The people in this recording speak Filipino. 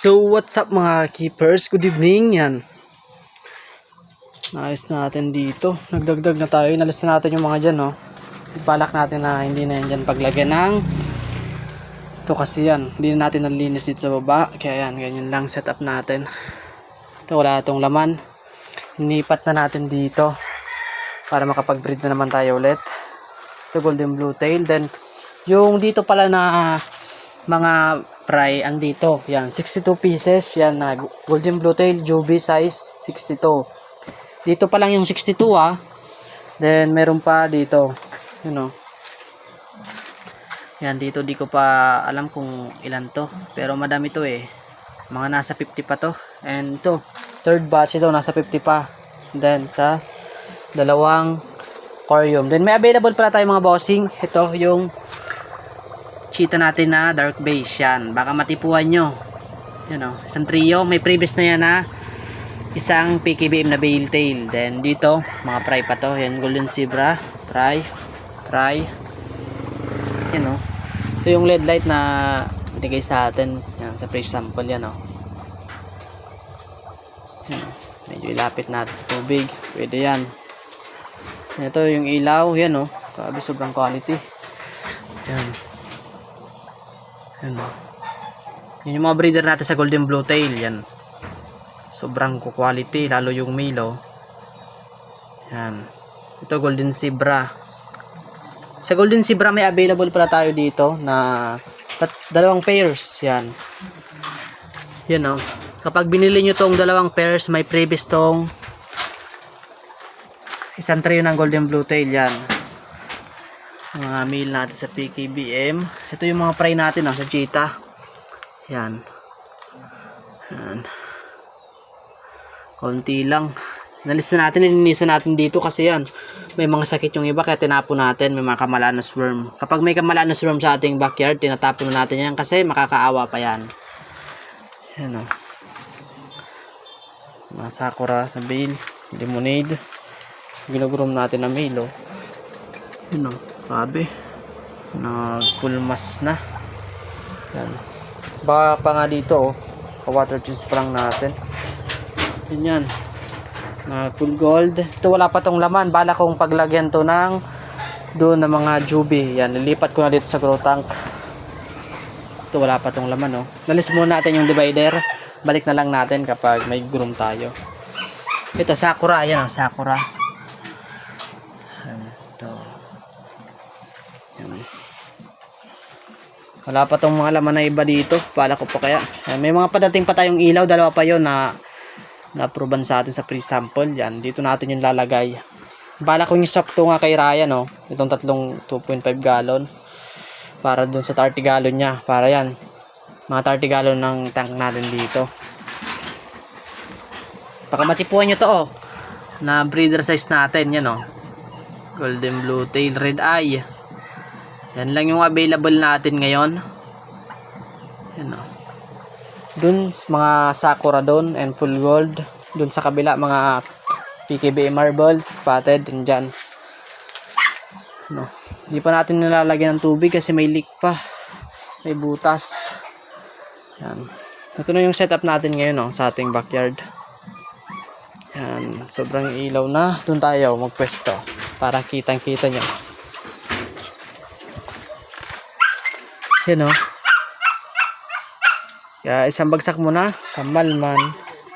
So, what's up mga keepers? Good evening. Yan. Naayos natin dito. Nagdagdag na tayo. Inalis na natin yung mga dyan, no? Ibalak natin na hindi na yan dyan paglagyan ng ito kasi yan. Hindi na natin nalinis dito sa baba. Kaya yan, ganyan lang setup natin. Ito, wala itong laman. Inipat na natin dito para makapag-breed na naman tayo ulit. Ito, golden blue tail. Then, yung dito pala na mga fry andito. Yan, 62 pieces. Yan na golden blue tail, juby size 62. Dito pa lang yung 62 ah. Then meron pa dito. You know. Yan dito di ko pa alam kung ilan to. Pero madami to eh. Mga nasa 50 pa to. And to, third batch ito nasa 50 pa. Then sa dalawang aquarium. Then may available pala tayo mga bossing. Ito yung cheetah natin na dark base yan. Baka matipuan nyo. Yan o isang trio. May previous na yan na isang PKBM na bale tail. Then dito mga fry pa to. Yan golden zebra. Fry fry yan o ito yung LED light na binigay sa atin. Yan sa fresh sample yan o yan, o. medyo ilapit natin sa tubig. Pwede yan. Ito yung ilaw. Yan o grabe sobrang quality. Yan yan. Yun yung mga breeder natin sa golden blue tail. Yan. Sobrang quality. Lalo yung male. Oh. Yan. Ito golden zebra. Sa golden zebra may available pala tayo dito na dalawang pairs. Yan. Yan oh. Kapag binili nyo tong dalawang pairs, may previous tong isang trio ng golden blue tail. Yan mga meal natin sa PKBM ito yung mga fry natin oh, sa cheetah yan. Yan. Konti lang. Nalis na natin nilinisan natin dito kasi yan may mga sakit yung iba kaya tinapon natin may mga kamalanos worm. Kapag may kamalanos worm sa ating backyard tinatapon na natin yan kasi makakaawa pa yan. Yan o mga sakura sa bale lemonade. Ginugroom natin na mail oh. Yun o Grabe. Nagkulmas na. Yan. Baka pa nga dito, oh. Pa-water juice pa lang natin. Yun yan. Mga full gold. Ito wala pa tong laman. Bala kong paglagyan to ng doon ng mga jubi. Yan. Nilipat ko na dito sa grow tank. Ito wala pa tong laman, oh. Nalis muna natin yung divider. Balik na lang natin kapag may groom tayo. Ito, sakura. Yan, oh. Sakura. Yan. Ito. Yan. Wala pa tong mga laman na iba dito. Pala ko pa kaya. May mga padating pa tayong ilaw. Dalawa pa yon na na-approvean sa atin sa pre-sample. Yan. Dito natin yung lalagay. Bala ko yung sakto nga kay Ryan. No? Itong tatlong 2.5 gallon. Para dun sa 30 gallon niya. Para yan. Mga 30 gallon ng tank natin dito. Baka matipuan nyo to oh. Na breeder size natin. Yan oh. Golden blue tail red eye. Yan lang yung available natin ngayon. Yan o. Dun, mga sakura doon and full gold. Dun sa kabila, mga PKBA marbles, spotted, and dyan. No. Hindi pa natin nilalagyan ng tubig kasi may leak pa. May butas. Yan. Ito na yung setup natin ngayon no, sa ating backyard. Yan. Sobrang ilaw na. Doon tayo magpwesto para kitang kita nyo. Yan o. Kaya isang bagsak muna. Kamal man.